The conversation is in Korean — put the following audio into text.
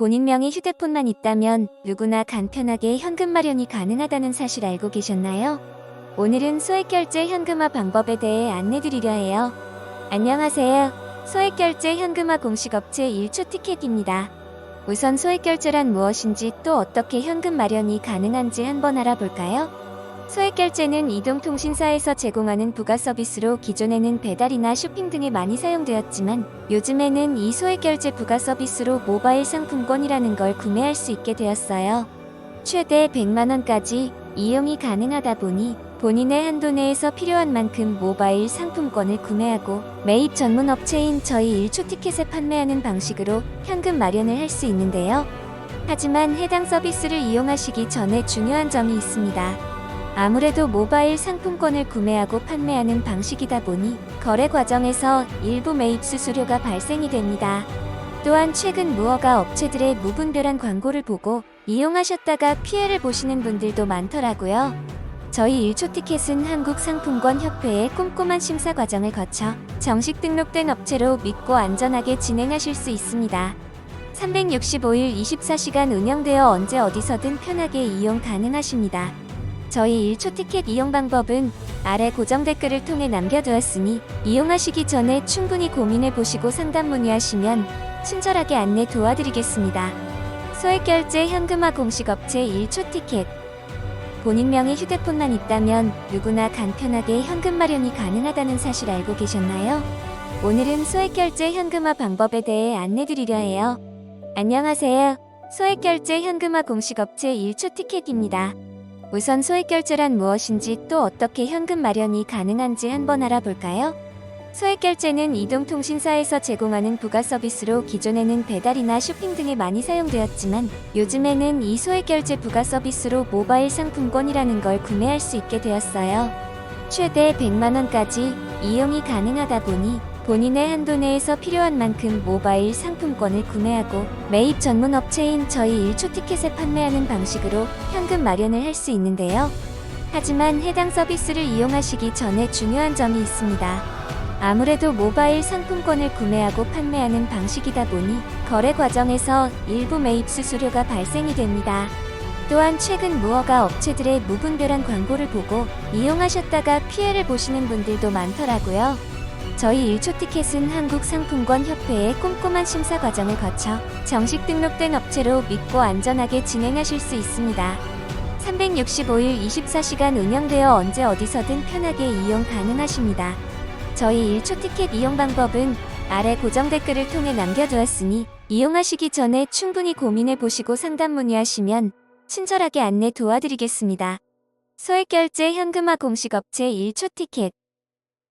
본인 명의 휴대폰만 있다면 누구나 간편하게 현금 마련이 가능하다는 사실 알고 계셨나요? 오늘은 소액결제 현금화 방법에 대해 안내드리려 해요. 안녕하세요. 소액결제 현금화 공식업체 1초 티켓입니다. 우선 소액결제란 무엇인지 또 어떻게 현금 마련이 가능한지 한번 알아볼까요? 소액 결제는 이동통신사에서 제공하는 부가 서비스로 기존에는 배달이나 쇼핑 등에 많이 사용되었지만 요즘에는 이 소액 결제 부가 서비스로 모바일 상품권이라는 걸 구매할 수 있게 되었어요. 최대 100만원까지 이용이 가능하다 보니 본인의 한도 내에서 필요한 만큼 모바일 상품권을 구매하고 매입 전문 업체인 저희 1초 티켓에 판매하는 방식으로 현금 마련을 할 수 있는데요. 하지만 해당 서비스를 이용하시기 전에 중요한 점이 있습니다. 아무래도 모바일 상품권을 구매하고 판매하는 방식이다 보니 거래 과정에서 일부 매입 수수료가 발생이 됩니다. 또한 최근 무허가 업체들의 무분별한 광고를 보고 이용하셨다가 피해를 보시는 분들도 많더라고요. 저희 1초 티켓은 한국상품권협회의 꼼꼼한 심사 과정을 거쳐 정식 등록된 업체로 믿고 안전하게 진행하실 수 있습니다. 365일 24시간 운영되어 언제 어디서든 편하게 이용 가능하십니다. 저희 1초 티켓 이용 방법은 아래 고정 댓글을 통해 남겨두었으니 이용하시기 전에 충분히 고민해 보시고 상담 문의하시면 친절하게 안내 도와드리겠습니다. 소액 결제 현금화 공식업체 1초 티켓 본인 명의 휴대폰만 있다면 누구나 간편하게 현금 마련이 가능하다는 사실 알고 계셨나요? 오늘은 소액 결제 현금화 방법에 대해 안내드리려 해요. 안녕하세요. 소액 결제 현금화 공식업체 1초 티켓입니다. 우선 소액 결제란 무엇인지 또 어떻게 현금 마련이 가능한지 한번 알아볼까요? 소액 결제는 이동통신사에서 제공하는 부가 서비스로 기존에는 배달이나 쇼핑 등에 많이 사용되었지만 요즘에는 이 소액 결제 부가 서비스로 모바일 상품권이라는 걸 구매할 수 있게 되었어요. 최대 100만원까지 이용이 가능하다 보니 본인의 한도 내에서 필요한 만큼 모바일 상품권을 구매하고 매입 전문 업체인 저희 1초 티켓에 판매하는 방식으로 현금 마련을 할 수 있는데요. 하지만 해당 서비스를 이용하시기 전에 중요한 점이 있습니다. 아무래도 모바일 상품권을 구매하고 판매하는 방식이다 보니 거래 과정에서 일부 매입 수수료가 발생이 됩니다. 또한 최근 무허가 업체들의 무분별한 광고를 보고 이용하셨다가 피해를 보시는 분들도 많더라고요. 저희 1초 티켓은 한국상품권협회의 꼼꼼한 심사 과정을 거쳐 정식 등록된 업체로 믿고 안전하게 진행하실 수 있습니다. 365일 24시간 운영되어 언제 어디서든 편하게 이용 가능하십니다. 저희 1초 티켓 이용 방법은 아래 고정 댓글을 통해 남겨두었으니 이용하시기 전에 충분히 고민해 보시고 상담 문의하시면 친절하게 안내 도와드리겠습니다. 소액 결제 현금화 공식업체 1초 티켓